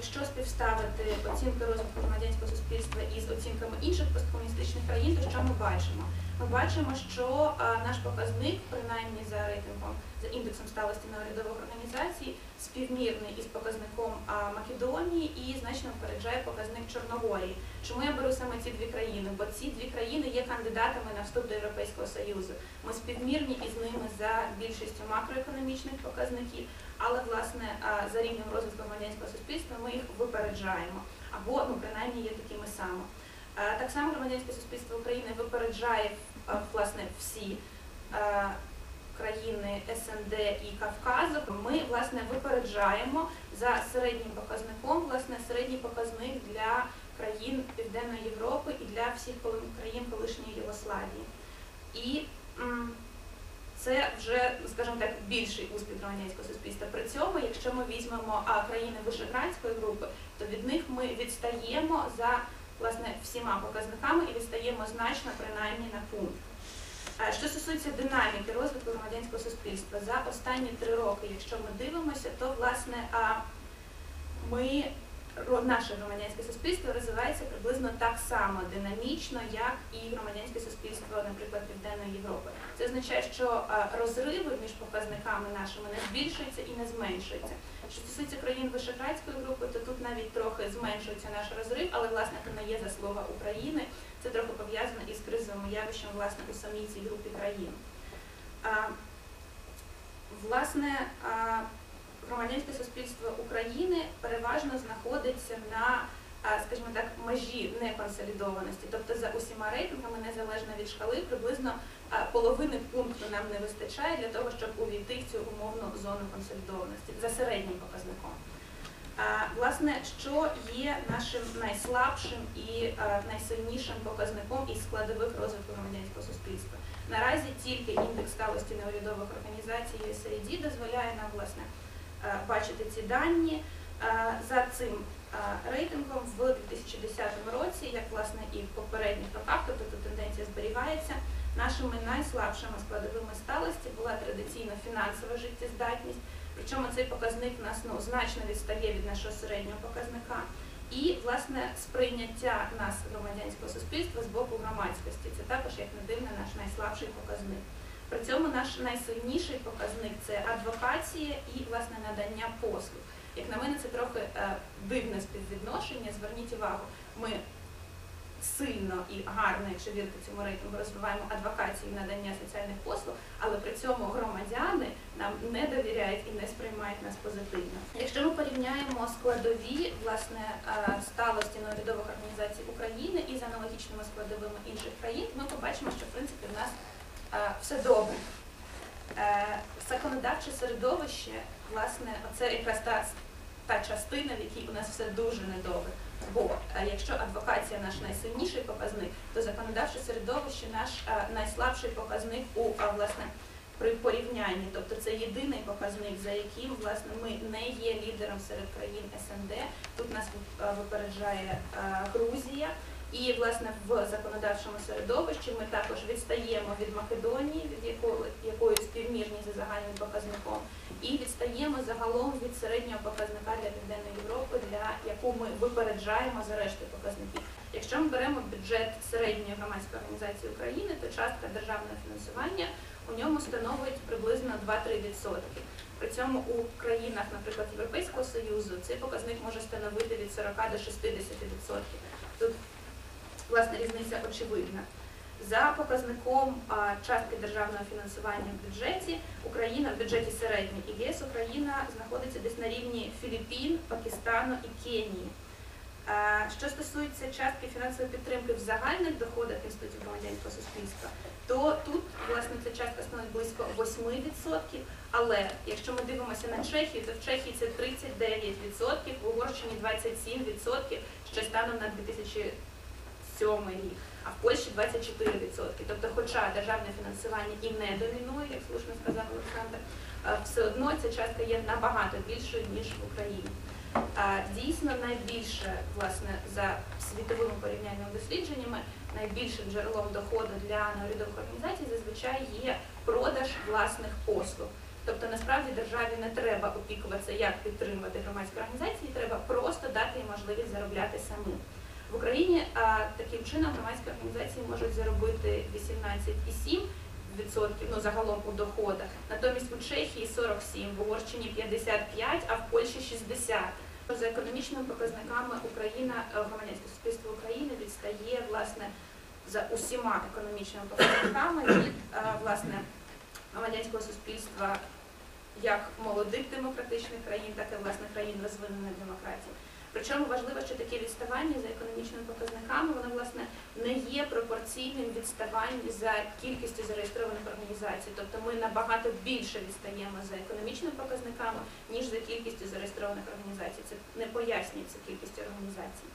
якщо співставити оцінки розвитку громадянського суспільства із оцінками інших посткомуністичних країн, то що ми бачимо? Ми бачимо, що наш показник, принаймні за рейтингом, за індексом сталості неурядових організацій, співмірний із показником Македонії і значно випереджає показник Чорногорії. Чому я беру саме ці дві країни? Бо ці дві країни є кандидатами на вступ до Європейського Союзу. Ми співмірні із ними за більшістю макроекономічних показників, але власне за рівнем розвитку громадянського суспільства ми їх випереджаємо або ну принаймні є такими само. Так само громадянське суспільство України випереджає власне всі країни СНД і Кавказу. Ми власне випереджаємо за середнім показником, власне, середній показник для країн Південної Європи і для всіх країн колишньої Єгославії. І це вже, скажімо так, більший успіх громадянського суспільства. При цьому, якщо ми візьмемо країни Вишеградської групи, то від них ми відстаємо за власне всіма показниками і відстаємо значно принаймні на пункт. Що стосується динаміки розвитку громадянського суспільства за останні три роки, якщо ми дивимося, то власне ми наше громадянське суспільство розвивається приблизно так само динамічно, як і громадянське суспільство, наприклад, Південної Європи. Це означає, що розриви між показниками нашими не збільшуються і не зменшуються. Що стосується країн Вишеградської групи, то тут навіть трохи зменшується наш розрив, але власне це не є заслуга України. Це трохи пов'язано із кризовим явищем власне у самій цій групі країн. Власне, громадянське суспільство України переважно знаходиться на, скажімо так, межі неконсолідованості. Тобто за усіма рейтингами, незалежно від шкали, приблизно половини пункту нам не вистачає для того, щоб увійти в цю умовну зону консолідованості за середнім показником. Власне, що є нашим найслабшим і найсильнішим показником із складових розвитку громадянського суспільства? Наразі тільки індекс сталості неурядових організацій USAID дозволяє нам власне е, бачити ці дані. Е, За цим е, рейтингом в 2010 році, як власне і в попередніх роках, тобто тенденція зберігається, нашими найслабшими складовими сталості була традиційно фінансова життєздатність. Причому цей показник нас ну, значно відстає від нашого середнього показника. І власне сприйняття нас громадянського суспільства з боку громадськості. Це також, як не дивно, наш найслабший показник. При цьому наш найсильніший показник це адвокація і власне надання послуг. Як на мене, це трохи е, дивне співвідношення. Зверніть увагу, ми сильно і гарно, якщо вірити цьому рейтингу, розвиваємо адвокацію і надання соціальних послуг, але при цьому громадяни нам не довіряють і не сприймають нас позитивно. Якщо ми порівняємо складові власне е, сталості неурядових організацій України із аналогічними складовими інших країн, ми побачимо, що в принципі в нас все добре. Е, Законодавче середовище, власне, це якраз та, та частина, в якій у нас все дуже недобре. Бо е, якщо адвокація наш найсильніший показник, то законодавче середовище наш е, найслабший показник у власне при порівнянні. Тобто це єдиний показник, за яким власне ми не є лідером серед країн СНД. Тут нас е, випереджає е, Грузія. І власне в законодавчому середовищі ми також відстаємо від Македонії, від якої, якою співмірні за загальним показником, і відстаємо загалом від середнього показника для Південної Європи, для яку ми випереджаємо за решти показників. Якщо ми беремо бюджет середньої громадської організації України, то частка державного фінансування у ньому становить приблизно 2-3%. При цьому у країнах, наприклад, Європейського Союзу, цей показник може становити від 40 до 60%. Тут власне різниця очевидна. За показником частки державного фінансування в бюджеті Україна в бюджеті середній і ЄС Україна знаходиться десь на рівні Філіппін, Пакистану і Кенії. Що стосується частки фінансової підтримки в загальних доходах інститутів громадянського суспільства, то тут власне ця частка становить близько 8%. Але якщо ми дивимося на Чехію, то в Чехії це 39%, в Угорщині 27%, що станом на 2000 2007 рік, а в Польщі 24%. Тобто, хоча державне фінансування і не домінує, як слушно сказав Олександр, е, все одно ця частка є набагато більшою, ніж в Україні. Е, Дійсно, найбільше, власне, за світовими порівняльними дослідженнями, найбільшим джерелом доходу для неурядових організацій зазвичай є продаж власних послуг. Тобто насправді державі не треба опікуватися, як підтримувати громадські організації, треба просто дати їм можливість заробляти самим. В Україні таким чином громадські організації можуть заробити 18,7%, ну загалом у доходах. Натомість у Чехії 47, в Угорщині 55, а в Польщі 60. За економічними показниками Україна, е, громадянське суспільство України відстає власне за усіма економічними показниками від е, власне громадянського суспільства як молодих демократичних країн, так і власне країн розвиненої демократії. Причому важливо, що такі відставання за економічними показниками воно власне не є пропорційним відставанням за кількістю зареєстрованих організацій. Тобто ми набагато більше відстаємо за економічними показниками, ніж за кількістю зареєстрованих організацій. Це не пояснюється кількістю організацій.